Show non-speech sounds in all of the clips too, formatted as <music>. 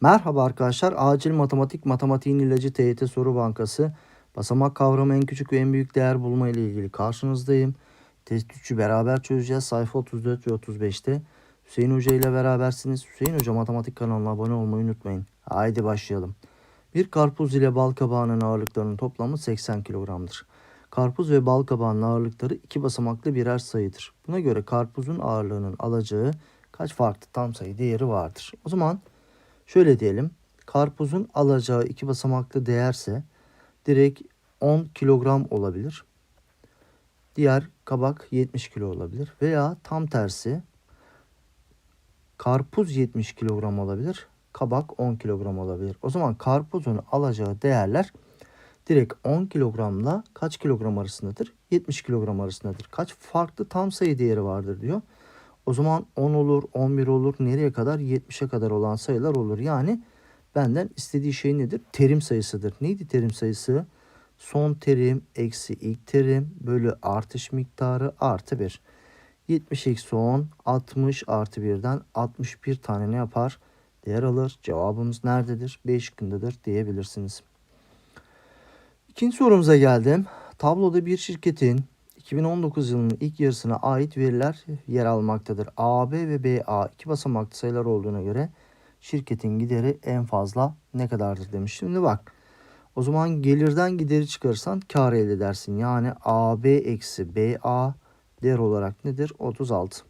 Merhaba arkadaşlar. Acil Matematik Matematiğin İlacı TYT Soru Bankası. Basamak kavramı en küçük ve en büyük değer bulma ile ilgili karşınızdayım. Test 3'ü beraber çözeceğiz. Sayfa 34 ve 35'te. Hüseyin Hoca ile berabersiniz. Hüseyin Hoca Matematik kanalına abone olmayı unutmayın. Haydi başlayalım. Bir karpuz ile bal kabağının ağırlıklarının toplamı 80 kilogramdır. Karpuz ve bal kabağının ağırlıkları iki basamaklı birer sayıdır. Buna göre karpuzun ağırlığının alacağı kaç farklı tam sayı değeri vardır? O zaman Şöyle diyelim. Karpuzun alacağı iki basamaklı değerse direkt 10 kilogram olabilir. Diğer kabak 70 kilo olabilir. Veya tam tersi karpuz 70 kilogram olabilir. Kabak 10 kilogram olabilir. O zaman karpuzun alacağı değerler direkt 10 kilogramla kaç kilogram arasındadır? 70 kilogram arasındadır. Kaç farklı tam sayı değeri vardır diyor. O zaman 10 olur, 11 olur, nereye kadar? 70'e kadar olan sayılar olur. Yani benden istediği şey nedir? Terim sayısıdır. Neydi terim sayısı? Son terim eksi ilk terim bölü artış miktarı artı 1. 70 eksi 10, 60 artı 1'den 61 tane ne yapar? Değer alır. Cevabımız nerededir? B şıkkındadır diyebilirsiniz. İkinci sorumuza geldim. Tabloda bir şirketin 2019 yılının ilk yarısına ait veriler yer almaktadır. A, B ve BA iki basamaklı sayılar olduğuna göre şirketin gideri en fazla ne kadardır demiş. Şimdi bak o zaman gelirden gideri çıkarırsan kar elde edersin. Yani AB eksi BA değer olarak nedir? 36.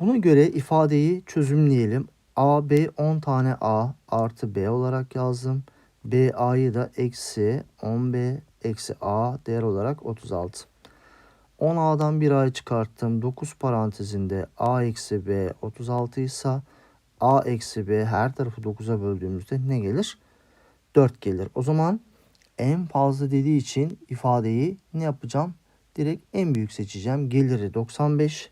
Buna göre ifadeyi çözümleyelim. AB 10 tane A artı B olarak yazdım. BA'yı da eksi 10B eksi A değer olarak 36. 10A'dan bir A'yı çıkarttım. 9 parantezinde A eksi B 36 ise A eksi B her tarafı 9'a böldüğümüzde ne gelir? 4 gelir. O zaman en fazla dediği için ifadeyi ne yapacağım? Direkt en büyük seçeceğim. Geliri 95.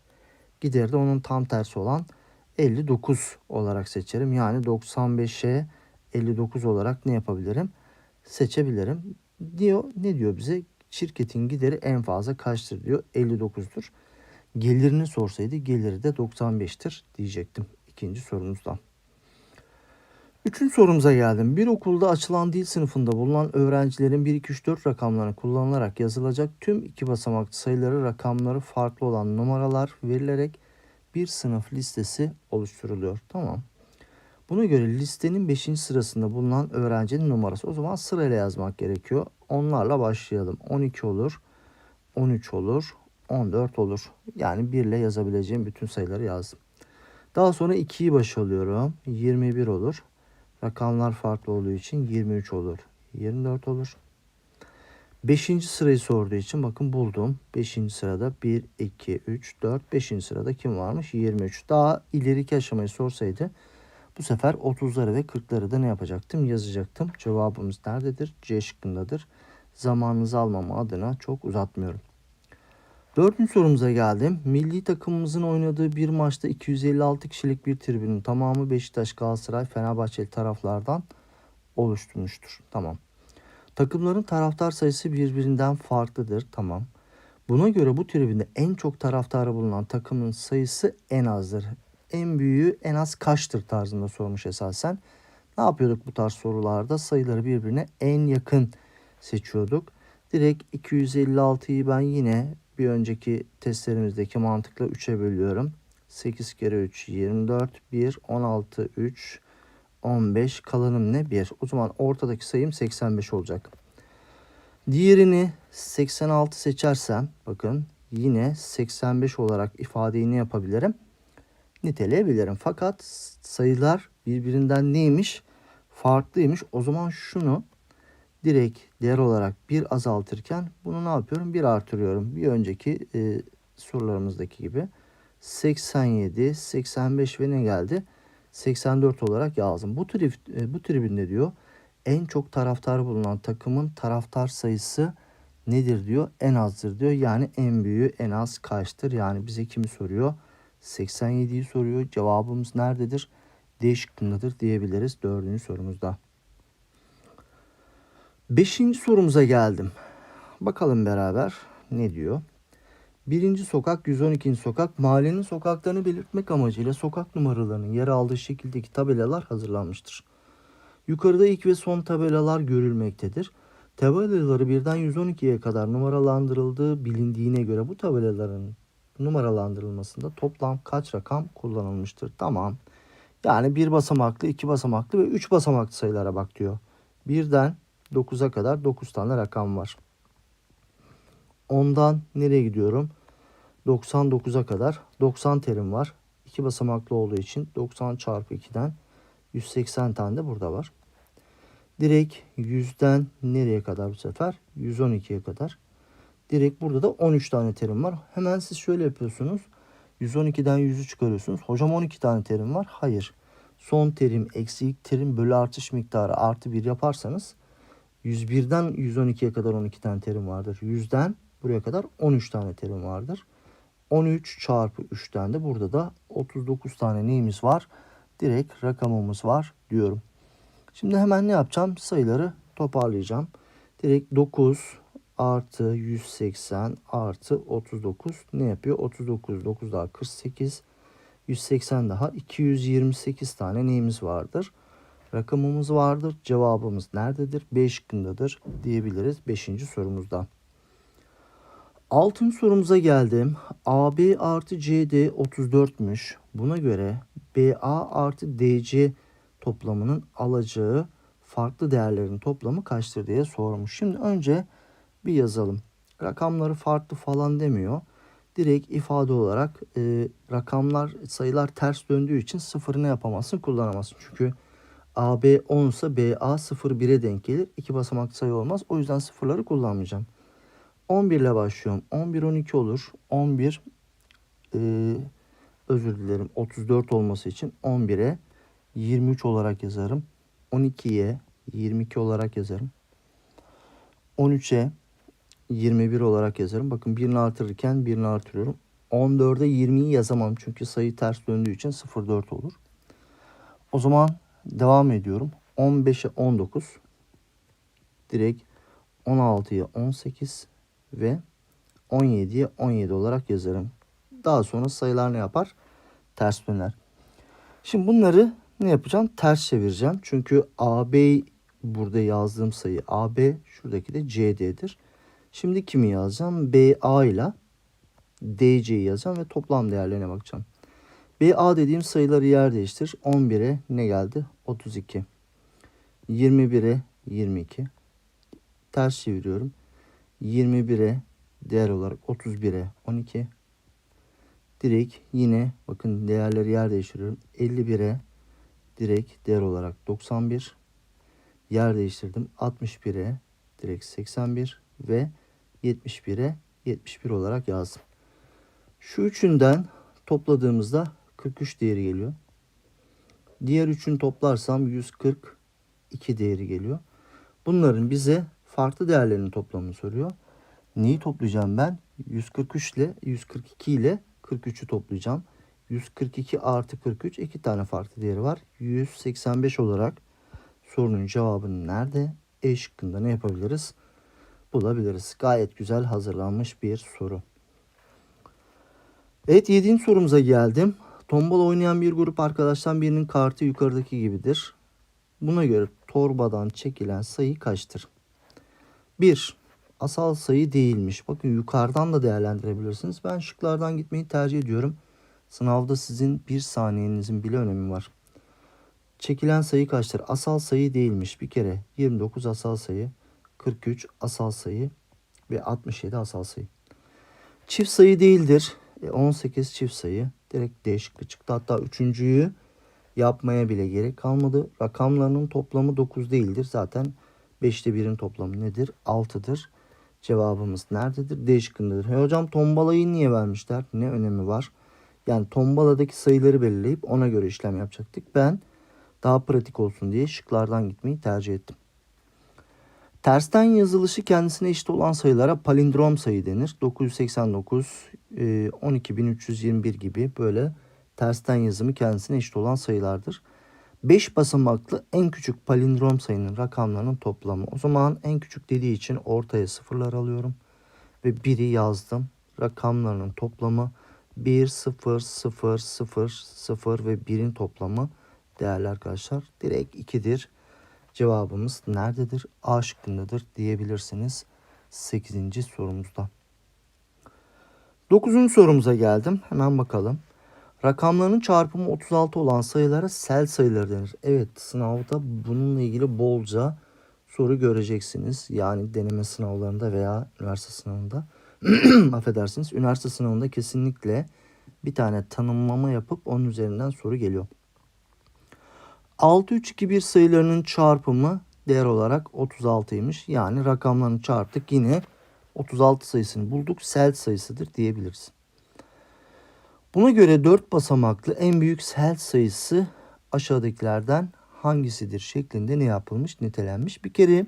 Gideri de onun tam tersi olan 59 olarak seçerim. Yani 95'e 59 olarak ne yapabilirim? Seçebilirim. Diyor ne diyor bize? Şirketin gideri en fazla kaçtır diyor. 59'dur. Gelirini sorsaydı geliri de 95'tir diyecektim ikinci sorumuzdan. Üçüncü sorumuza geldim. Bir okulda açılan dil sınıfında bulunan öğrencilerin 1, 2, 3, 4 rakamlarını kullanılarak yazılacak tüm iki basamaklı sayıları rakamları farklı olan numaralar verilerek bir sınıf listesi oluşturuluyor. Tamam. Buna göre listenin 5. sırasında bulunan öğrencinin numarası. O zaman sırayla yazmak gerekiyor. Onlarla başlayalım. 12 olur, 13 olur, 14 olur. Yani 1 ile yazabileceğim bütün sayıları yazdım. Daha sonra 2'yi başa alıyorum. 21 olur. Rakamlar farklı olduğu için 23 olur. 24 olur. 5. sırayı sorduğu için bakın buldum. 5. sırada 1, 2, 3, 4. 5. sırada kim varmış? 23. Daha ileriki aşamayı sorsaydı bu sefer 30'ları ve 40'ları da ne yapacaktım? Yazacaktım. Cevabımız nerededir? C şıkkındadır. Zamanınızı almama adına çok uzatmıyorum. Dördüncü sorumuza geldim. Milli takımımızın oynadığı bir maçta 256 kişilik bir tribünün tamamı Beşiktaş, Galatasaray, Fenerbahçeli taraflardan oluşturmuştur. Tamam. Takımların taraftar sayısı birbirinden farklıdır. Tamam. Buna göre bu tribünde en çok taraftarı bulunan takımın sayısı en azdır en büyüğü en az kaçtır tarzında sormuş esasen. Ne yapıyorduk bu tarz sorularda? Sayıları birbirine en yakın seçiyorduk. Direkt 256'yı ben yine bir önceki testlerimizdeki mantıkla 3'e bölüyorum. 8 kere 3 24, 1, 16, 3, 15 kalanım ne? 1. O zaman ortadaki sayım 85 olacak. Diğerini 86 seçersem bakın yine 85 olarak ifadeyi ne yapabilirim? Niteleyebilirim. Fakat sayılar birbirinden neymiş? Farklıymış. O zaman şunu direkt değer olarak bir azaltırken bunu ne yapıyorum? Bir artırıyorum. Bir önceki e, sorularımızdaki gibi 87, 85 ve ne geldi? 84 olarak yazdım. Bu, trib, e, bu tribünde diyor en çok taraftar bulunan takımın taraftar sayısı nedir diyor? En azdır diyor. Yani en büyüğü en az kaçtır? Yani bize kimi soruyor? 87'yi soruyor. Cevabımız nerededir? D şıkkındadır diyebiliriz dördüncü sorumuzda. Beşinci sorumuza geldim. Bakalım beraber ne diyor? Birinci sokak 112. sokak mahallenin sokaklarını belirtmek amacıyla sokak numaralarının yer aldığı şekildeki tabelalar hazırlanmıştır. Yukarıda ilk ve son tabelalar görülmektedir. Tabelaları birden 112'ye kadar numaralandırıldığı bilindiğine göre bu tabelaların numaralandırılmasında toplam kaç rakam kullanılmıştır? Tamam. Yani bir basamaklı, iki basamaklı ve üç basamaklı sayılara bak diyor. Birden 9'a kadar 9 tane rakam var. 10'dan nereye gidiyorum? 99'a kadar 90 terim var. 2 basamaklı olduğu için 90 çarpı 2'den 180 tane de burada var. Direkt 100'den nereye kadar bu sefer? 112'ye kadar. Direkt burada da 13 tane terim var. Hemen siz şöyle yapıyorsunuz. 112'den 100'ü çıkarıyorsunuz. Hocam 12 tane terim var. Hayır. Son terim eksi ilk terim bölü artış miktarı artı 1 yaparsanız 101'den 112'ye kadar 12 tane terim vardır. 100'den buraya kadar 13 tane terim vardır. 13 çarpı 3'ten de burada da 39 tane neyimiz var? Direkt rakamımız var diyorum. Şimdi hemen ne yapacağım? Sayıları toparlayacağım. Direkt 9 artı 180 artı 39 ne yapıyor? 39, 9 daha 48, 180 daha 228 tane neyimiz vardır? Rakamımız vardır. Cevabımız nerededir? B şıkkındadır diyebiliriz 5. sorumuzda. Altıncı sorumuza geldim. AB artı CD 34'müş. Buna göre BA artı DC toplamının alacağı farklı değerlerin toplamı kaçtır diye sormuş. Şimdi önce bir yazalım. Rakamları farklı falan demiyor. Direkt ifade olarak e, rakamlar sayılar ters döndüğü için sıfırını yapamazsın kullanamazsın. Çünkü AB 10 ise BA 0 1'e denk gelir. İki basamaklı sayı olmaz. O yüzden sıfırları kullanmayacağım. 11 ile başlıyorum. 11 12 olur. 11 e, özür dilerim 34 olması için 11'e 23 olarak yazarım. 12'ye 22 olarak yazarım. 13'e 21 olarak yazarım. Bakın birini artırırken birini artırıyorum. 14'e 20'yi yazamam çünkü sayı ters döndüğü için 0,4 olur. O zaman devam ediyorum. 15'e 19 direkt 16'ya 18 ve 17'ye 17 olarak yazarım. Daha sonra sayılar ne yapar? Ters döner. Şimdi bunları ne yapacağım? Ters çevireceğim. Çünkü AB burada yazdığım sayı AB, şuradaki de CD'dir. Şimdi kimi yazacağım? BA ile DC'yi yazacağım ve toplam değerlerine bakacağım. BA dediğim sayıları yer değiştir. 11'e ne geldi? 32. 21'e 22. Ters çeviriyorum. 21'e değer olarak 31'e 12. Direkt yine bakın değerleri yer değiştiriyorum. 51'e direkt değer olarak 91. Yer değiştirdim. 61'e direkt 81 ve 71'e 71 olarak yazdım. Şu üçünden topladığımızda 43 değeri geliyor. Diğer üçün toplarsam 142 değeri geliyor. Bunların bize farklı değerlerinin toplamını soruyor. Neyi toplayacağım ben? 143 ile 142 ile 43'ü toplayacağım. 142 artı 43 iki tane farklı değeri var. 185 olarak sorunun cevabını nerede? E şıkkında ne yapabiliriz? Bulabiliriz. Gayet güzel hazırlanmış bir soru. Evet 7. sorumuza geldim. Tombala oynayan bir grup arkadaştan birinin kartı yukarıdaki gibidir. Buna göre torbadan çekilen sayı kaçtır? 1. Asal sayı değilmiş. Bakın yukarıdan da değerlendirebilirsiniz. Ben şıklardan gitmeyi tercih ediyorum. Sınavda sizin bir saniyenizin bile önemi var. Çekilen sayı kaçtır? Asal sayı değilmiş. Bir kere 29 asal sayı, 43 asal sayı ve 67 asal sayı. Çift sayı değildir. E, 18 çift sayı. Direkt D çıktı. Hatta üçüncüyü yapmaya bile gerek kalmadı. Rakamlarının toplamı 9 değildir. Zaten 5'te 1'in toplamı nedir? 6'dır. Cevabımız nerededir? D şıkkındadır. He hocam tombalayı niye vermişler? Ne önemi var? Yani tombaladaki sayıları belirleyip ona göre işlem yapacaktık. Ben daha pratik olsun diye şıklardan gitmeyi tercih ettim. Tersten yazılışı kendisine eşit olan sayılara palindrom sayı denir. 989, e, 12321 gibi böyle tersten yazımı kendisine eşit olan sayılardır. 5 basamaklı en küçük palindrom sayının rakamlarının toplamı. O zaman en küçük dediği için ortaya sıfırlar alıyorum. Ve 1'i yazdım. rakamlarının toplamı 1, 0, 0, 0, 0 ve 1'in toplamı değerli arkadaşlar. Direkt 2'dir. Cevabımız nerededir? A şıkkındadır diyebilirsiniz 8. sorumuzda. 9. sorumuza geldim. Hemen bakalım. Rakamların çarpımı 36 olan sayılara sel sayıları denir. Evet sınavda bununla ilgili bolca soru göreceksiniz. Yani deneme sınavlarında veya üniversite sınavında. <clears throat> Affedersiniz. Üniversite sınavında kesinlikle bir tane tanımlama yapıp onun üzerinden soru geliyor. 6, 3, 2, 1 sayılarının çarpımı değer olarak 36'ymış. Yani rakamlarını çarptık yine 36 sayısını bulduk. Sel sayısıdır diyebiliriz. Buna göre 4 basamaklı en büyük sel sayısı aşağıdakilerden hangisidir şeklinde ne yapılmış, nitelenmiş. Bir kere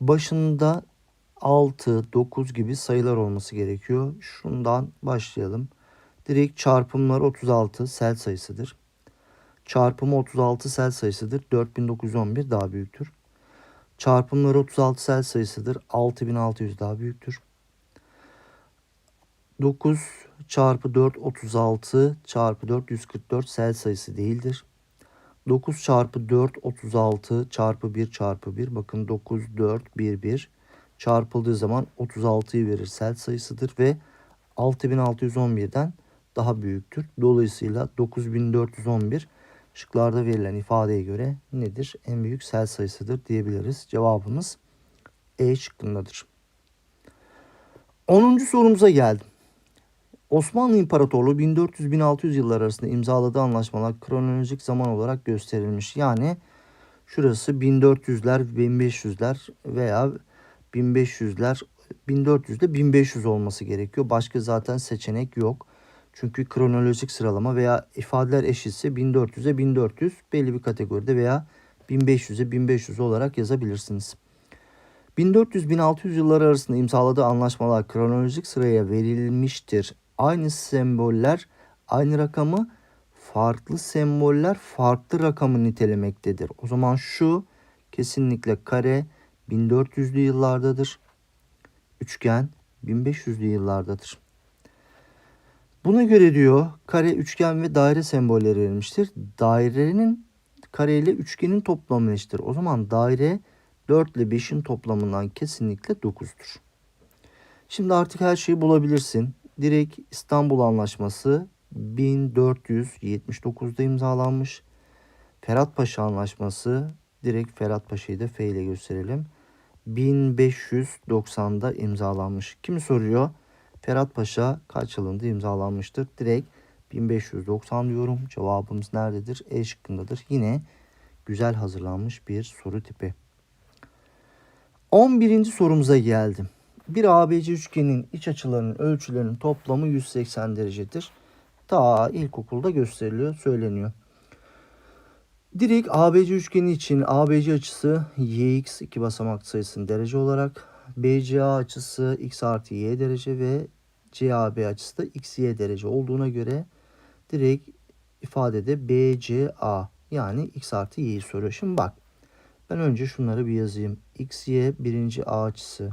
başında 6, 9 gibi sayılar olması gerekiyor. Şundan başlayalım. Direkt çarpımlar 36 sel sayısıdır. Çarpımı 36 sel sayısıdır. 4911 daha büyüktür. Çarpımları 36 sel sayısıdır. 6600 daha büyüktür. 9 çarpı 4 36 çarpı 4 144 sel sayısı değildir. 9 çarpı 4 36 çarpı 1 çarpı 1 bakın 9 4 1 1 çarpıldığı zaman 36'yı verir sel sayısıdır ve 6611'den daha büyüktür. Dolayısıyla 9411 şıklarda verilen ifadeye göre nedir? En büyük sel sayısıdır diyebiliriz. Cevabımız E şıkkındadır. 10. sorumuza geldim. Osmanlı İmparatorluğu 1400-1600 yıllar arasında imzaladığı anlaşmalar kronolojik zaman olarak gösterilmiş. Yani şurası 1400'ler, 1500'ler veya 1500'ler, 1400'de 1500 olması gerekiyor. Başka zaten seçenek yok. Çünkü kronolojik sıralama veya ifadeler eşitse 1400'e 1400 belli bir kategoride veya 1500'e 1500 olarak yazabilirsiniz. 1400-1600 yılları arasında imzaladığı anlaşmalar kronolojik sıraya verilmiştir. Aynı semboller aynı rakamı farklı semboller farklı rakamı nitelemektedir. O zaman şu kesinlikle kare 1400'lü yıllardadır. Üçgen 1500'lü yıllardadır. Buna göre diyor kare, üçgen ve daire sembolleri verilmiştir. Dairenin kare ile üçgenin toplamı eşittir. O zaman daire 4 ile 5'in toplamından kesinlikle 9'dur. Şimdi artık her şeyi bulabilirsin. Direkt İstanbul Anlaşması 1479'da imzalanmış. Ferhat Paşa Anlaşması direkt Ferhat Paşa'yı da F ile gösterelim. 1590'da imzalanmış. Kimi soruyor? Ferhat Paşa kaç yılında imzalanmıştır? Direkt 1590 diyorum. Cevabımız nerededir? E şıkkındadır. Yine güzel hazırlanmış bir soru tipi. 11. sorumuza geldim. Bir ABC üçgenin iç açılarının ölçülerinin toplamı 180 derecedir. Ta ilkokulda gösteriliyor, söyleniyor. Direkt ABC üçgeni için ABC açısı YX iki basamak sayısının derece olarak, BCA açısı X artı Y derece ve CAB açısı da XY derece olduğuna göre direkt ifadede BCA yani X artı Y'yi soruyor. Şimdi bak ben önce şunları bir yazayım. XY birinci A açısı,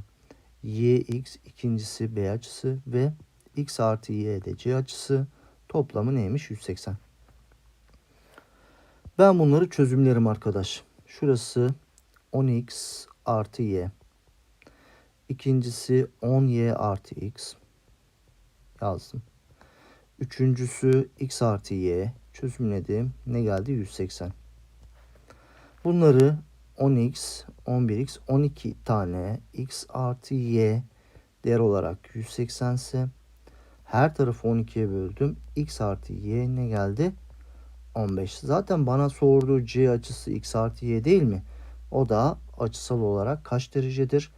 YX ikincisi B açısı ve X artı Y de C açısı toplamı neymiş? 180. Ben bunları çözümlerim arkadaş. Şurası 10x artı y. İkincisi 10y artı x. Yazdım. Üçüncüsü x artı y. Çözümledim. Ne geldi? 180. Bunları 10x, 11x, 12 tane x artı y değer olarak 180 ise her tarafı 12'ye böldüm. x artı y ne geldi? 15. Zaten bana sorduğu c açısı x artı y değil mi? O da açısal olarak kaç derecedir?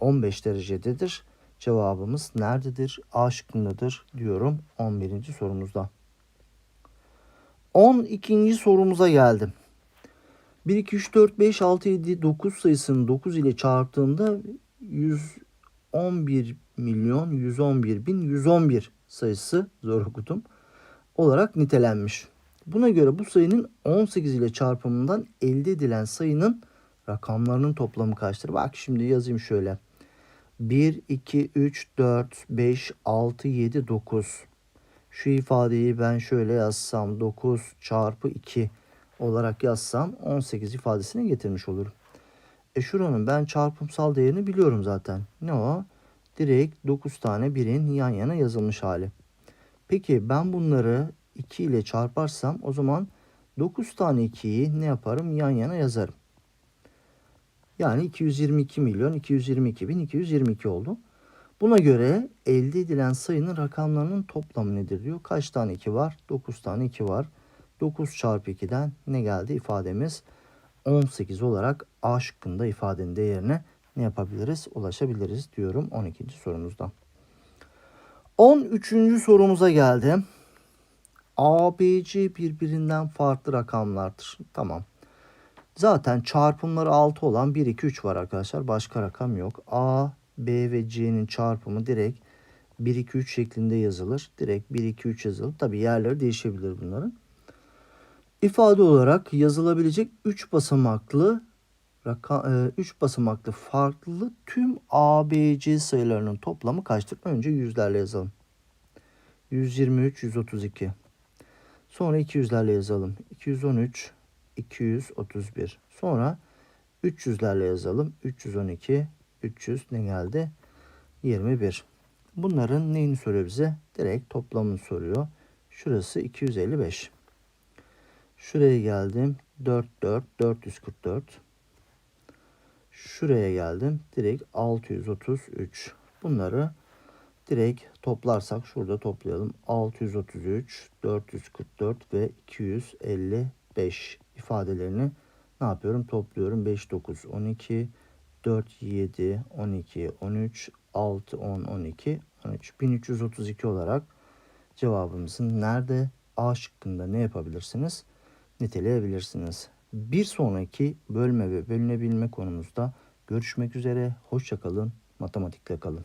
15 derecededir. Cevabımız nerededir? A şıkkındadır diyorum 11. sorumuzda. 12. sorumuza geldim. 1, 2, 3, 4, 5, 6, 7, 9 sayısını 9 ile çarptığımda 111 milyon 111 bin 111 sayısı zor okudum olarak nitelenmiş. Buna göre bu sayının 18 ile çarpımından elde edilen sayının rakamlarının toplamı kaçtır? Bak şimdi yazayım şöyle. 1, 2, 3, 4, 5, 6, 7, 9. Şu ifadeyi ben şöyle yazsam 9 çarpı 2 olarak yazsam 18 ifadesine getirmiş olurum. E şuranın ben çarpımsal değerini biliyorum zaten. Ne o? Direkt 9 tane birin yan yana yazılmış hali. Peki ben bunları 2 ile çarparsam o zaman 9 tane 2'yi ne yaparım? Yan yana yazarım. Yani 222 milyon 222 bin 222 oldu. Buna göre elde edilen sayının rakamlarının toplamı nedir diyor. Kaç tane 2 var? 9 tane 2 var. 9 çarpı 2'den ne geldi ifademiz? 18 olarak A şıkkında ifadenin değerine ne yapabiliriz? Ulaşabiliriz diyorum 12. sorumuzda. 13. sorumuza geldim. A, B, C birbirinden farklı rakamlardır. Tamam. Zaten çarpımları 6 olan 1, 2, 3 var arkadaşlar. Başka rakam yok. A, B ve C'nin çarpımı direkt 1, 2, 3 şeklinde yazılır. Direkt 1, 2, 3 yazılır. Tabi yerleri değişebilir bunların. İfade olarak yazılabilecek 3 basamaklı raka, 3 basamaklı farklı tüm A, B, C sayılarının toplamı kaçtır? Önce yüzlerle yazalım. 123, 132. Sonra 200'lerle yazalım. 213, 231. Sonra 300'lerle yazalım. 312, 300 ne geldi? 21. Bunların neyini soruyor bize? Direkt toplamını soruyor. Şurası 255. Şuraya geldim. 4, 4, 444. Şuraya geldim. Direkt 633. Bunları direkt toplarsak şurada toplayalım. 633, 444 ve 255 ifadelerini ne yapıyorum? Topluyorum. 5, 9, 12, 4, 7, 12, 13, 6, 10, 12, 13. 1332 olarak cevabımızın nerede? A şıkkında ne yapabilirsiniz? Niteleyebilirsiniz. Bir sonraki bölme ve bölünebilme konumuzda görüşmek üzere. Hoşçakalın. Matematikte kalın.